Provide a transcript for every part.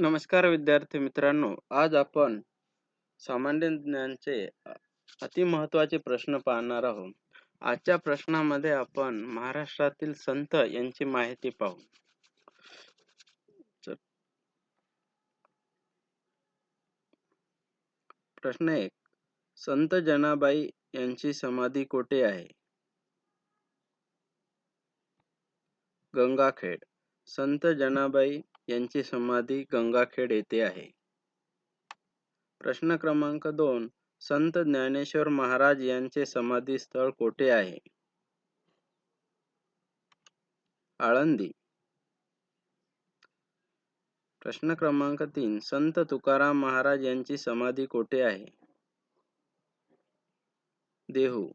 नमस्कार विद्यार्थी मित्रांनो आज आपण सामान्य ज्ञानचे अति अतिमहत्वाचे प्रश्न पाहणार आहोत. आजच्या प्रश्नामध्ये आपण महाराष्ट्रातील संत यांची माहिती पाहू. प्रश्न एक संत जनाबाई यांची समाधी कोठे आहे? गंगाखेड. संत जनाबाई यांची समाधी गंगाखेड येथे आहे. प्रश्न क्रमांक दोन. संत ज्ञानेश्वर महाराज यांचे समाधी स्थळ कोठे आहे? आळंदी. प्रश्न क्रमांक तीन. संत तुकाराम महाराज यांची समाधी कोठे आहे? देहू.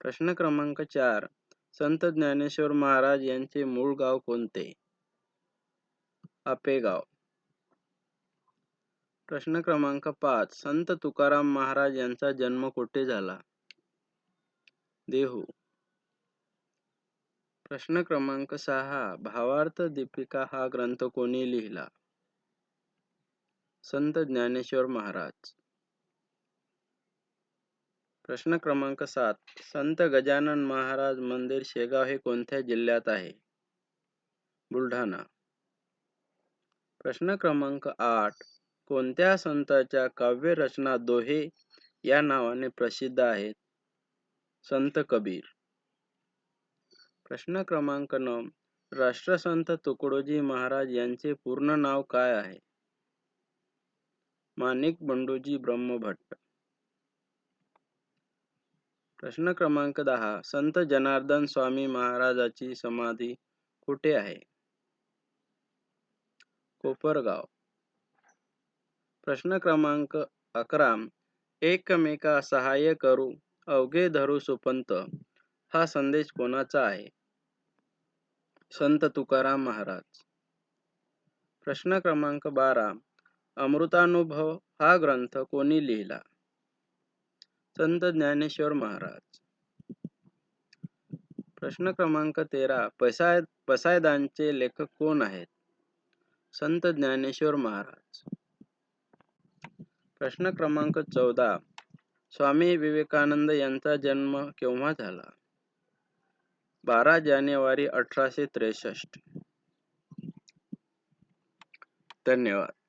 प्रश्न क्रमांक चार. संत ज्ञानेश्वर महाराज यांचे मूळ गाव कोणते? आपेगाव प्रश्न क्रमांक पाच. संत तुकाराम महाराज यांचा जन्म कुठे झाला? देहू. प्रश्न क्रमांक सहा. भावार्थ दीपिका हा ग्रंथ कोणी लिहिला? संत ज्ञानेश्वर महाराज. प्रश्न क्रमांक सात. संत गजानन महाराज मंदिर शेगाव हे कोणत्या जिल्ह्यात आहे? बुलढाणा. प्रश्न क्रमांक आठ. कोणत्या संताच्या काव्य रचना दोहे या नावाने प्रसिद्ध आहेत? संत कबीर. प्रश्न क्रमांक नऊ. राष्ट्रसंत तुकडोजी महाराज यांचे पूर्ण नाव काय आहे? माणिक बंडोजी ब्रह्मभट्ट. प्रश्न क्रमांक दहा. संत जनार्दन स्वामी महाराजाची समाधी कुठे आहे? कोपरगाव. प्रश्न क्रमांक अकरा. एकमेका सहाय्य करू अवघे धरू सुपंत. हा संदेश कोणाचा आहे? संत तुकाराम महाराज. प्रश्न क्रमांक बारा. अमृतानुभव हा ग्रंथ कोणी लिहिला? संत ज्ञानेश्वर महाराज. प्रश्न क्रमांक तेरा. पसाय पसायदांचे लेखक कोण आहेत? संत ज्ञानेश्वर महाराज. प्रश्न क्रमांक चौदा. स्वामी विवेकानंद यांचा जन्म केव्हा झाला? बारा जानेवारी अठराशे त्रेसष्ट. धन्यवाद.